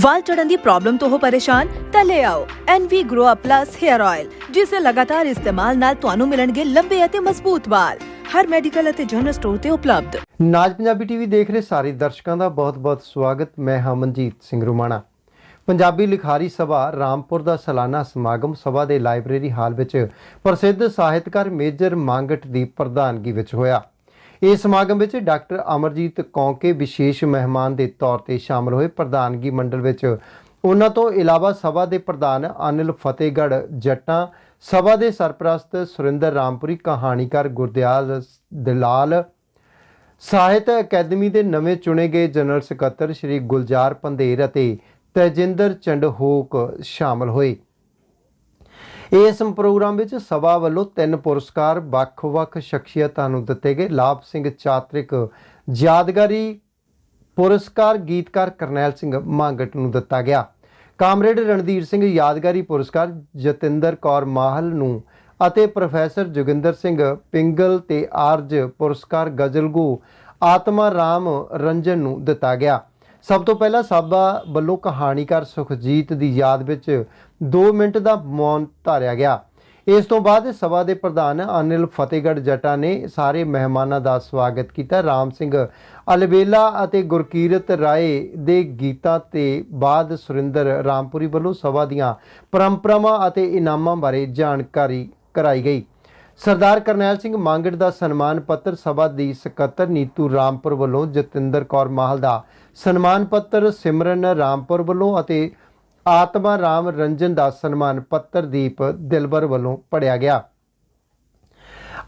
ਵਾਲ ਝੜਨ ਦੀ problem ਤੋਂ ਹੋ ਪਰੇਸ਼ਾਨ, ਤਾਂ ਲੈ ਆਓ NV Grow Up Plus Hair Oil ਜਿਸ ਦੇ ਲਗਾਤਾਰ ਇਸਤੇਮਾਲ ਨਾਲ ਤੁਹਾਨੂੰ ਮਿਲਣਗੇ ਲੰਬੇ ਅਤੇ ਮਜ਼ਬੂਤ ਵਾਲ। ਹਰ ਮੈਡੀਕਲ ਅਤੇ ਜਨਰਲ ਸਟੋਰ ਤੇ ਉਪਲਬਧ। ਨਾਜ ਪੰਜਾਬੀ ਟੀਵੀ ਦੇਖ ਰਹੇ ਸਾਰੇ ਦਰਸ਼ਕਾਂ ਦਾ ਬਹੁਤ-ਬਹੁਤ ਸਵਾਗਤ। ਮੈਂ ਹਾਂ ਸਿੰਘ ਰੁਮਾਣਾ। ਪੰਜਾਬੀ ਲਿਖਾਰੀ ਸਭਾ ਰਾਮਪੁਰ ਦਾ ਸਾਲਾਨਾ ਸਮਾਗਮ ਸਭਾ ਦੇ ਲਾਇਬ੍ਰੇਰੀ ਹਾਲ ਵਿੱਚ ਪ੍ਰਸਿੱਧ ਸਾਹਿਤਕਾਰ ਮੇਜਰ ਮੰਗਟ ਦੀ ਪ੍ਰਧਾਨਗੀ ਵਿੱਚ ਹੋਇਆ। ਇਸ ਸਮਾਗਮ ਵਿੱਚ ਡਾਕਟਰ ਅਮਰਜੀਤ ਕੌਂਕੇ ਵਿਸ਼ੇਸ਼ ਮਹਿਮਾਨ ਦੇ ਤੌਰ ਤੇ ਸ਼ਾਮਲ ਹੋਏ। ਪ੍ਰਧਾਨਗੀ ਮੰਡਲ ਵਿੱਚ ਉਹਨਾਂ ਤੋਂ ਇਲਾਵਾ ਸਭਾ ਦੇ ਪ੍ਰਧਾਨ ਅਨਿਲ ਫਤਿਹਗੜ੍ਹ ਜੱਟਾਂ, ਸਭਾ ਦੇ ਸਰਪ੍ਰਸਤ ਸੁਰਿੰਦਰ ਰਾਮਪੁਰੀ, ਕਹਾਣੀਕਾਰ ਗੁਰਦਿਆਲ ਦਲਾਲ, ਸਾਹਿਤ ਅਕੈਡਮੀ ਦੇ ਨਵੇਂ ਚੁਣੇ ਗਏ ਜਨਰਲ ਸਕੱਤਰ ਸ਼੍ਰੀ ਗੁਲਜ਼ਾਰ ਪੰਧੇਰ ਅਤੇ ਤੇਜਿੰਦਰ ਚੰਡਹੋਕ ਸ਼ਾਮਲ ਹੋਏ। ਇਸ ਪ੍ਰੋਗਰਾਮ ਵਿੱਚ ਸਭਾ ਵੱਲੋਂ ਤਿੰਨ ਪੁਰਸਕਾਰ ਵੱਖ-ਵੱਖ ਸ਼ਖਸੀਅਤਾਂ ਨੂੰ ਦਿੱਤੇ ਗਏ। ਲਾਭ ਸਿੰਘ ਚਾਤ੍ਰਿਕ ਯਾਦਗਾਰੀ ਪੁਰਸਕਾਰ, ਗੀਤਕਾਰ ਕਰਨੈਲ ਸਿੰਘ ਮੰਗਟ ਨੂੰ ਦਿੱਤਾ ਗਿਆ। ਕਾਮਰੇਡ ਰਣਧੀਰ ਸਿੰਘ ਯਾਦਗਾਰੀ ਪੁਰਸਕਾਰ, ਜਤਿੰਦਰ ਕੌਰ ਮਾਹਲ ਨੂੰ ਅਤੇ ਪ੍ਰੋਫੈਸਰ ਜੋਗਿੰਦਰ ਸਿੰਘ ਪਿੰਗਲ ਤੇ ਆਰਜ ਪੁਰਸਕਾਰ, ਗਜ਼ਲਗੂ ਆਤਮਾ ਰਾਮ ਰੰਜਨ ਨੂੰ ਦਿੱਤਾ ਗਿਆ। ਸਭ ਤੋਂ ਪਹਿਲਾਂ ਸਾਬਾ ਵੱਲੋਂ ਕਹਾਣੀਕਾਰ ਸੁਖਜੀਤ ਦੀ ਯਾਦ ਵਿੱਚ 2 ਮਿੰਟ ਦਾ ਮੌਨ ਧਾਰਿਆ ਗਿਆ। ਇਸ ਤੋਂ ਬਾਅਦ ਸਭਾ ਦੇ ਪ੍ਰਧਾਨ ਅਨਿਲ ਫਤਿਹਗੜ੍ਹ ਜੱਟਾ ਨੇ ਸਾਰੇ ਮਹਿਮਾਨਾਂ ਦਾ ਸਵਾਗਤ ਕੀਤਾ। ਰਾਮ ਸਿੰਘ ਅਲਬੇਲਾ ਅਤੇ ਗੁਰਕੀਰਤ ਰਾਏ ਦੇ ਗੀਤਾਂ ਤੇ ਬਾਅਦ ਸੁਰਿੰਦਰ ਰਾਮਪੁਰੀ ਵੱਲੋਂ ਸਭਾ ਦੀਆਂ ਪਰੰਪਰਾਵਾਂ ਅਤੇ ਇਨਾਮਾਂ ਬਾਰੇ ਜਾਣਕਾਰੀ ਕਰਾਈ ਗਈ। ਸਰਦਾਰ ਕਰਨੈਲ ਸਿੰਘ ਮੰਗੜ ਦਾ ਸਨਮਾਨ ਪੱਤਰ ਸਭਾ ਦੀ ਸਕੱਤਰ ਨੀਤੂ ਰਾਮਪੁਰ ਵੱਲੋਂ ਜਤਿੰਦਰ ਕੌਰ ਮਾਹਲ ਦਾ ਸਨਮਾਨ ਪੱਤਰ ਸਿਮਰਨ ਰਾਮਪੁਰ ਵੱਲੋਂ ਅਤੇ ਆਤਮਾ ਰਾਮ ਰੰਜਨ ਦਾ ਸਨਮਾਨ ਪੱਤਰ ਦੀਪ ਦਿਲਬਰ ਵੱਲੋਂ ਪੜਿਆ ਗਿਆ।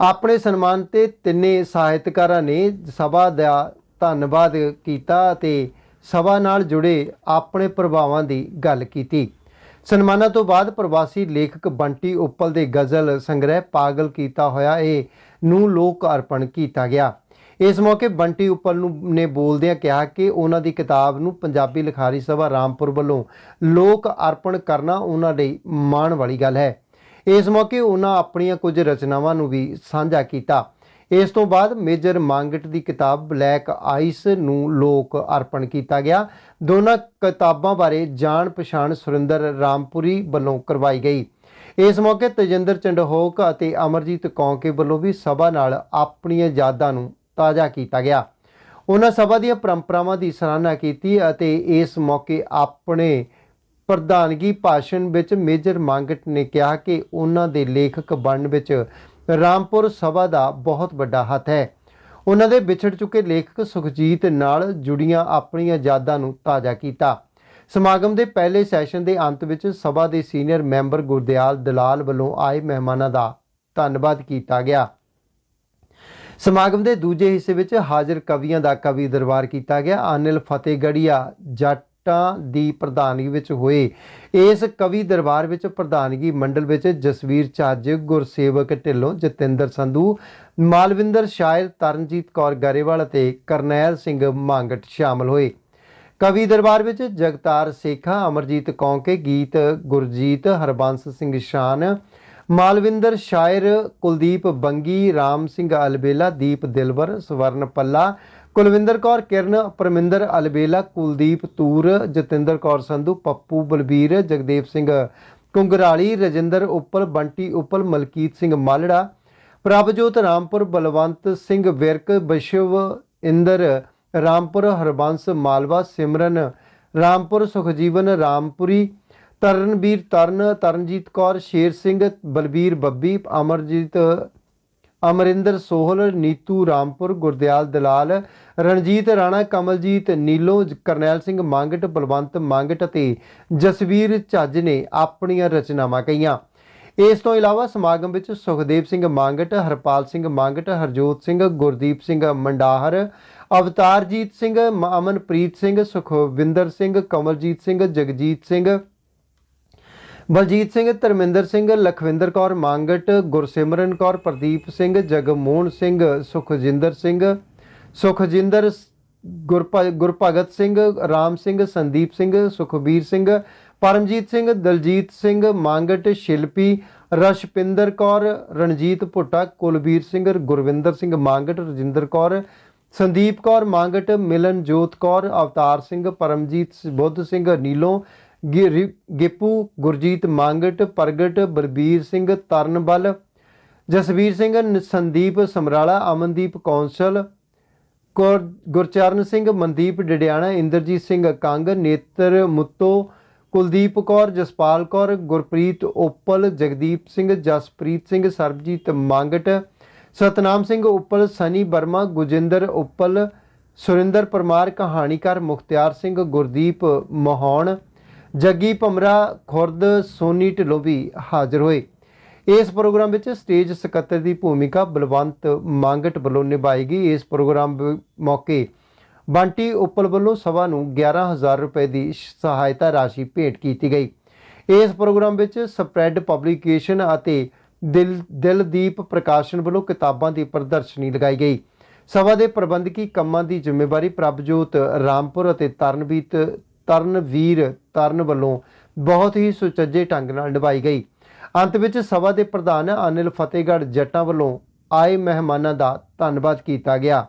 ਆਪਣੇ ਸਨਮਾਨ ਤੇ ਤਿੰਨੇ ਸਾਹਿਤਕਾਰਾਂ ਨੇ ਸਭਾ ਦਾ ਧੰਨਵਾਦ ਕੀਤਾ ਅਤੇ ਸਭਾ ਨਾਲ ਜੁੜੇ ਆਪਣੇ ਪ੍ਰਭਾਵਾਂ ਦੀ ਗੱਲ ਕੀਤੀ। ਸਨਮਾਨਾਂ ਤੋਂ ਬਾਅਦ ਪ੍ਰਵਾਸੀ ਲੇਖਕ ਬੰਟੀ ਉੱਪਲ ਦੇ ਗਜ਼ਲ ਸੰਗ੍ਰਹਿ ਪਾਗਲ ਕੀਤਾ ਹੋਇਆ ਇਹ ਨੂੰ ਲੋਕ ਅਰਪਣ ਕੀਤਾ ਗਿਆ। ਇਸ ਮੌਕੇ ਬੰਟੀ ਉੱਪਲ ਨੂੰ, ਨੇ ਬੋਲਦਿਆਂ ਕਿਹਾ ਕਿ ਉਹਨਾਂ ਦੀ ਕਿਤਾਬ ਨੂੰ ਪੰਜਾਬੀ ਲਿਖਾਰੀ ਸਭਾ ਰਾਮਪੁਰ ਵੱਲੋਂ ਲੋਕ ਅਰਪਣ ਕਰਨਾ ਉਹਨਾਂ ਲਈ ਮਾਣ ਵਾਲੀ ਗੱਲ ਹੈ। ਇਸ ਮੌਕੇ ਉਹਨਾਂ ਆਪਣੀਆਂ ਕੁਝ ਰਚਨਾਵਾਂ ਨੂੰ ਵੀ ਸਾਂਝਾ ਕੀਤਾ। ਇਸ ਤੋਂ ਬਾਅਦ ਮੇਜਰ ਮੰਗਟ ਦੀ ਕਿਤਾਬ ਬਲੈਕ ਆਈਸ ਨੂੰ ਲੋਕ ਅਰਪਣ ਕੀਤਾ ਗਿਆ। ਦੋਨਾਂ ਕਿਤਾਬਾਂ ਬਾਰੇ ਜਾਣ ਪਛਾਣ ਸੁਰਿੰਦਰ ਰਾਮਪੁਰੀ ਵੱਲੋਂ ਕਰਵਾਈ ਗਈ। ਇਸ ਮੌਕੇ ਤੇਜਿੰਦਰ ਚੰਡਹੋਕ ਅਤੇ ਅਮਰਜੀਤ ਕੌਂਕੇ ਵੱਲੋਂ ਵੀ ਸਭਾ ਨਾਲ ਆਪਣੀਆਂ ਯਾਦਾਂ ਨੂੰ ਤਾਜ਼ਾ ਕੀਤਾ ਗਿਆ। ਉਹਨਾਂ ਸਭਾ ਦੀਆਂ ਪਰੰਪਰਾਵਾਂ ਦੀ ਸਰਾਹਨਾ ਕੀਤੀ ਅਤੇ ਇਸ ਮੌਕੇ ਆਪਣੇ ਪ੍ਰਧਾਨਗੀ ਭਾਸ਼ਣ ਵਿੱਚ ਮੇਜਰ ਮੰਗਟ ਨੇ ਕਿਹਾ ਕਿ ਉਹਨਾਂ ਦੇ ਲੇਖਕ ਬਣਨ ਵਿੱਚ ਰਾਮਪੁਰ ਸਭਾ ਦਾ ਬਹੁਤ ਵੱਡਾ ਹੱਥ ਹੈ। ਉਹਨਾਂ ਦੇ ਵਿਛੜ ਚੁੱਕੇ ਲੇਖਕ ਸੁਖਜੀਤ ਨਾਲ ਜੁੜੀਆਂ ਆਪਣੀਆਂ ਯਾਦਾਂ ਨੂੰ ਤਾਜ਼ਾ ਕੀਤਾ। ਸਮਾਗਮ ਦੇ ਪਹਿਲੇ ਸੈਸ਼ਨ ਦੇ ਅੰਤ ਵਿੱਚ ਸਭਾ ਦੇ ਸੀਨੀਅਰ ਮੈਂਬਰ ਗੁਰਦਿਆਲ ਦਲਾਲ ਵੱਲੋਂ ਆਏ ਮਹਿਮਾਨਾਂ ਦਾ ਧੰਨਵਾਦ ਕੀਤਾ ਗਿਆ। ਸਮਾਗਮ ਦੇ ਦੂਜੇ ਹਿੱਸੇ ਵਿੱਚ ਹਾਜ਼ਰ ਕਵੀਆਂ ਦਾ ਕਵੀ ਦਰਬਾਰ ਕੀਤਾ ਗਿਆ। ਅਨਿਲ ਫਤਿਹਗੜੀਆ ਜੱਟਾਂ ਦੀ ਪ੍ਰਧਾਨਗੀ ਵਿੱਚ ਹੋਏ। ਇਸ ਕਵੀ ਦਰਬਾਰ ਵਿੱਚ ਪ੍ਰਧਾਨਗੀ ਮੰਡਲ ਵਿੱਚ ਜਸਵੀਰ ਚੱਜ, ਗੁਰਸੇਵਕ ਢਿੱਲੋਂ, ਜਤਿੰਦਰ ਸੰਧੂ, ਮਾਲਵਿੰਦਰ ਸ਼ਾਇਰ, ਤਰਨਜੀਤ ਕੌਰ ਗਰੇਵਾਲ ਅਤੇ ਕਰਨੈਲ ਸਿੰਘ ਮੰਗਟ ਸ਼ਾਮਲ ਹੋਏ। ਕਵੀ ਦਰਬਾਰ ਵਿੱਚ ਜਗਤਾਰ ਸੇਖਾ, ਅਮਰਜੀਤ ਕੌਂਕੇ, ਗੀਤ ਗੁਰਜੀਤ, ਹਰਬੰਸ ਸਿੰਘ ਸ਼ਾਨ ਮਾਲਵਿੰਦਰ ਸ਼ਾਇਰ, ਕੁਲਦੀਪ ਬੰਗੀ, ਰਾਮ ਸਿੰਘ ਅਲਬੇਲਾ, ਦੀਪ ਦਿਲਵਰ, ਸਵਰਨ ਪੱਲਾ, ਕੁਲਵਿੰਦਰ ਕੌਰ ਕਿਰਨ, ਪਰਮਿੰਦਰ ਅਲਬੇਲਾ, ਕੁਲਦੀਪ ਤੂਰ, ਜਤਿੰਦਰ ਕੌਰ ਸੰਧੂ, ਪੱਪੂ ਬਲਬੀਰ, ਜਗਦੇਵ ਸਿੰਘ ਕੁੰਗਰਾਲੀ ਰਜਿੰਦਰ ਉੱਪਲ, ਬੰਟੀ ਉੱਪਲ, ਮਲਕੀਤ ਸਿੰਘ ਮਾਲੜਾ, ਪ੍ਰਭਜੋਤ ਰਾਮਪੁਰ, ਬਲਵੰਤ ਸਿੰਘ ਵਿਰਕ ਵਿਸ਼ਵ ਇੰਦਰ ਰਾਮਪੁਰ, ਹਰਬੰਸ ਮਾਲਵਾ, ਸਿਮਰਨ ਰਾਮਪੁਰ, ਸੁਖਜੀਵਨ ਰਾਮਪੁਰੀ ਤਰਨਵੀਰ ਤਰਨ, ਤਰਨਜੀਤ ਕੌਰ, ਸ਼ੇਰ ਸਿੰਘ, ਬਲਬੀਰ ਬੱਬੀ, ਅਮਰਜੀਤ, ਅਮਰਿੰਦਰ ਸੋਹਲ, ਨੀਤੂ ਰਾਮਪੁਰ, ਗੁਰਦਿਆਲ ਦਲਾਲ, ਰਣਜੀਤ ਰਾਣਾ, ਕਮਲਜੀਤ ਨੀਲੋ, ਕਰਨੈਲ ਸਿੰਘ ਮੰਗਟ, ਬਲਵੰਤ ਮੰਗਟ ਅਤੇ ਜਸਵੀਰ ਝੱਜ ਨੇ ਆਪਣੀਆਂ ਰਚਨਾਵਾਂ ਕਹੀਆਂ। ਇਸ ਤੋਂ ਇਲਾਵਾ ਸਮਾਗਮ ਵਿੱਚ ਸੁਖਦੇਵ ਸਿੰਘ ਮੰਗਟ, ਹਰਪਾਲ ਸਿੰਘ ਮੰਗਟ, ਹਰਜੋਤ ਸਿੰਘ, ਗੁਰਦੀਪ ਸਿੰਘ ਮੰਡਾਹਰ, ਅਵਤਾਰਜੀਤ ਸਿੰਘ ਅਮਨਪ੍ਰੀਤ ਸਿੰਘ, ਸੁਖਵਿੰਦਰ ਸਿੰਘ, ਕਮਲਜੀਤ ਸਿੰਘ, ਜਗਜੀਤ ਸਿੰਘ ਬਲਜੀਤ ਸਿੰਘ, ਧਰਮਿੰਦਰ ਸਿੰਘ, ਲਖਵਿੰਦਰ ਕੌਰ ਮੰਗਟ, ਗੁਰਸਿਮਰਨ ਕੌਰ, ਪ੍ਰਦੀਪ ਸਿੰਘ, ਜਗਮੋਹਨ ਸਿੰਘ, ਸੁਖਜਿੰਦਰ ਸਿੰਘ, ਸੁਖਜਿੰਦਰ ਸ- ਗੁਰਭਗਤ ਸਿੰਘ, ਰਾਮ ਸਿੰਘ, ਸੰਦੀਪ ਸਿੰਘ, ਸੁਖਬੀਰ ਸਿੰਘ, ਪਰਮਜੀਤ ਸਿੰਘ, ਦਲਜੀਤ ਸਿੰਘ, ਮੰਗਟ ਸ਼ਿਲਪੀ, ਰਸ਼ਪਿੰਦਰ ਕੌਰ, ਰਣਜੀਤ ਭੁੱਟਾ, ਕੁਲਬੀਰ ਸਿੰਘ, ਗੁਰਵਿੰਦਰ ਸਿੰਘ ਮੰਗਟ, ਰਜਿੰਦਰ ਕੌਰ, ਸੰਦੀਪ ਕੌਰ ਮੰਗਟ, ਮਿਲਨਜੋਤ ਕੌਰ, ਅਵਤਾਰ ਸਿੰਘ, ਪਰਮਜੀਤ ਬੁੱਧ ਸਿੰਘ, ਨੀਲੋਂ ਗਿੱਪੂ, ਗੁਰਜੀਤ ਮੰਗਟ, ਪ੍ਰਗਟ ਬਰਬੀਰ ਸਿੰਘ ਤਰਨਬਲ, ਜਸਵੀਰ ਸਿੰਘ ਨ- ਸੰਦੀਪ ਸਮਰਾਲਾ, ਅਮਨਦੀਪ ਕੌਂਸਲ, ਗੁਰ- ਗੁਰਚਰਨ ਸਿੰਘ, ਮਨਦੀਪ ਡਡਿਆਣਾ, ਇੰਦਰਜੀਤ ਸਿੰਘ ਕੰਗ, ਨੇਤਰ ਮੁੱਤੋ, ਕੁਲਦੀਪ ਕੌਰ, ਜਸਪਾਲ ਕੌਰ, ਗੁਰਪ੍ਰੀਤ ਓਪਲ, ਜਗਦੀਪ ਸਿੰਘ, ਜਸਪ੍ਰੀਤ ਸਿੰਘ, ਸਰਬਜੀਤ ਮੰਗਟ, ਸਤਨਾਮ ਸਿੰਘ ਉੱਪਲ ਸਨੀ ਵਰਮਾ, ਗੁਜਿੰਦਰ ਉੱਪਲ ਸੁਰਿੰਦਰ ਪਰਮਾਰ, ਕਹਾਣੀਕਾਰ ਮੁਖਤਿਆਰ ਸਿੰਘ, ਗੁਰਦੀਪ ਮੋਹਣ ਜੱਗੀ ਭਮਰਾ, ਖੁਰਦ, ਸੋਨੀ ਢਿੱਲੋਂ ਵੀ ਹਾਜ਼ਰ ਹੋਏ। ਇਸ ਪ੍ਰੋਗਰਾਮ ਵਿੱਚ ਸਟੇਜ ਸਕੱਤਰ ਦੀ ਭੂਮਿਕਾ ਬਲਵੰਤ ਮੰਗਟ ਵੱਲੋਂ ਨਿਭਾਈ ਗਈ। ਇਸ ਪ੍ਰੋਗਰਾਮ ਮੌਕੇ ਬੰਟੀ ਉੱਪਲ ਵੱਲੋਂ ਸਭਾ ਨੂੰ 11000 ਰੁਪਏ ਦੀ ਸਹਾਇਤਾ ਰਾਸ਼ੀ ਭੇਟ ਕੀਤੀ ਗਈ। ਇਸ ਪ੍ਰੋਗਰਾਮ ਵਿੱਚ ਸਪਰੈਡ ਪਬਲੀਕੇਸ਼ਨ ਅਤੇ ਦਿਲ, ਦਿਲਦੀਪ ਪ੍ਰਕਾਸ਼ਨ ਵੱਲੋਂ ਕਿਤਾਬਾਂ ਦੀ ਪ੍ਰਦਰਸ਼ਨੀ ਲਗਾਈ ਗਈ। ਸਭਾ ਦੇ ਪ੍ਰਬੰਧਕੀ ਕੰਮਾਂ ਦੀ ਜ਼ਿੰਮੇਵਾਰੀ ਪ੍ਰਭਜੋਤ ਰਾਮਪੁਰ ਅਤੇ ਤਰਨਵੀਤ ਤਰਨਵੀਰ ਤਰਨ ਵੱਲੋਂ ਬਹੁਤ ਹੀ ਸੁਚੱਜੇ ਢੰਗ ਨਾਲ ਨਿਭਾਈ ਗਈ। ਅੰਤ ਵਿੱਚ ਸਭਾ ਦੇ ਪ੍ਰਧਾਨ ਅਨਿਲ ਫਤਿਹਗੜ੍ਹ ਜੱਟਾਂ ਵੱਲੋਂ ਆਏ ਮਹਿਮਾਨਾਂ ਦਾ ਧੰਨਵਾਦ ਕੀਤਾ ਗਿਆ।